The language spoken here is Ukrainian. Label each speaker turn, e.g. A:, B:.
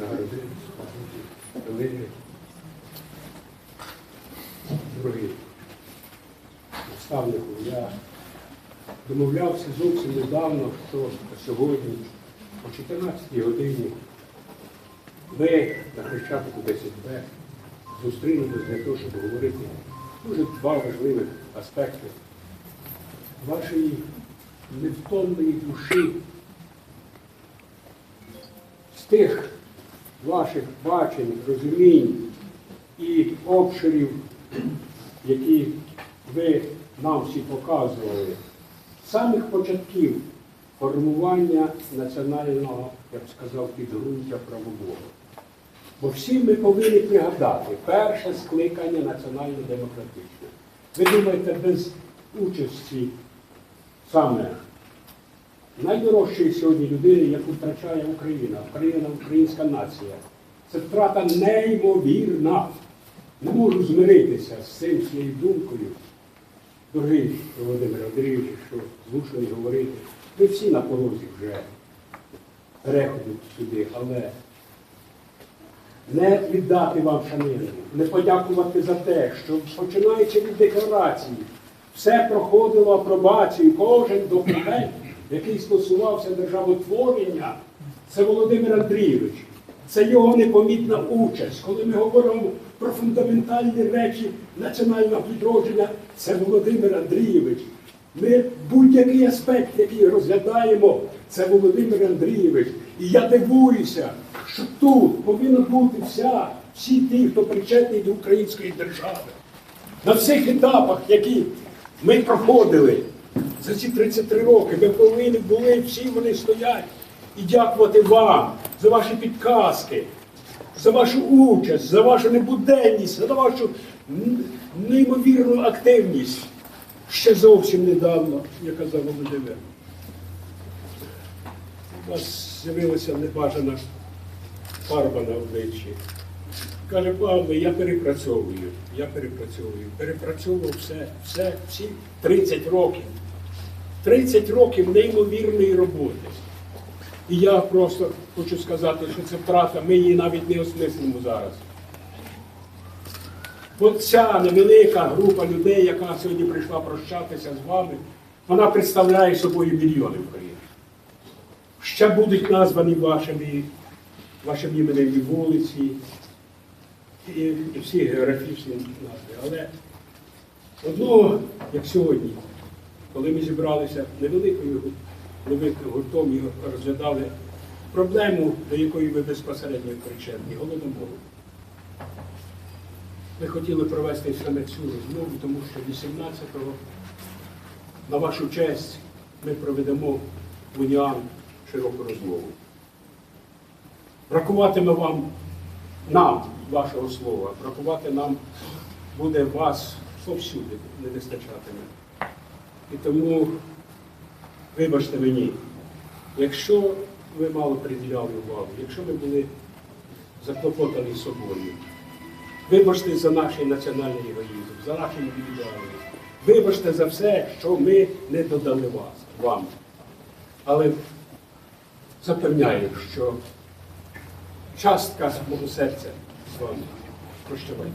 A: нагородили, дали. Дорогі наставнику, я домовлявся зовсім недавно, що сьогодні о 14 годині ви на Хрещатику 10Б зустрінемось для того, щоб говорити дуже два важливих аспекти вашої невтомної душі, з тих ваших бачень, розумінь і обширів, які ви нам всі показували, з самих початків формування національного, я б сказав, підґрунтя правового. Бо всі ми повинні пригадати перше скликання національно-демократичне. Ви думаєте, без участі саме найдорожчої сьогодні людини, яку втрачає Україна, Україна, українська нація. Це втрата неймовірна. Не можу змиритися з цим цією думкою. Дорогий Володимир Андрійович, що змушений говорити. Ви всі на порозі вже переходять сюди, але не віддати вам шанину, не подякувати за те, що починаючи від декларації, все проходило апробацію, кожен документ, який стосувався державотворення, це Володимир Андрійович. Це його непомітна участь. Коли ми говоримо про фундаментальні речі національного відродження, це Володимир Андрійович. Ми будь-який аспект, який розглядаємо, це Володимир Андрійович. І я дивуюся, що тут повинна бути вся, всі ті, хто причетний до української держави. На всіх етапах, які ми проходили за ці 33 роки, ми повинні були, всі вони стоять. І дякувати вам за ваші підказки, за вашу участь, за вашу небуденність, за вашу неймовірну активність. Ще зовсім недавно, я казав Володимир, у вас з'явилася небажана фарба на обличчі. Каже, Павло, я перепрацьовую, я перепрацьовую, перепрацьовував все, все, всі 30 років. 30 років неймовірної роботи. І я просто хочу сказати, що це втрата, ми її навіть не осмислимо зараз. От ця невелика група людей, яка сьогодні прийшла прощатися з вами, вона представляє собою мільйони України. Ще будуть названі вашими, вашим іменем і вулиці, і всі географічні назви. Але одного, як сьогодні, коли ми зібралися невеликою невеликим гуртом і розглядали проблему, до якої ви безпосередньо причетні, голодомору. Ми хотіли провести саме цю розмову, тому що 18-го на вашу честь ми проведемо в Уніан широку розмову. Бракуватиме вам нам вашого слова, бракувати нам буде вас повсюди не вистачатиме. І тому, вибачте мені, якщо ви мало приділяли увагу, якщо ви були заклопотані собою, вибачте за наш національний егоїзм, за наші індивідуальність, вибачте за все, що ми не додали вас, вам. Але запевняю, що частка мого серця з вами. Прощавайте.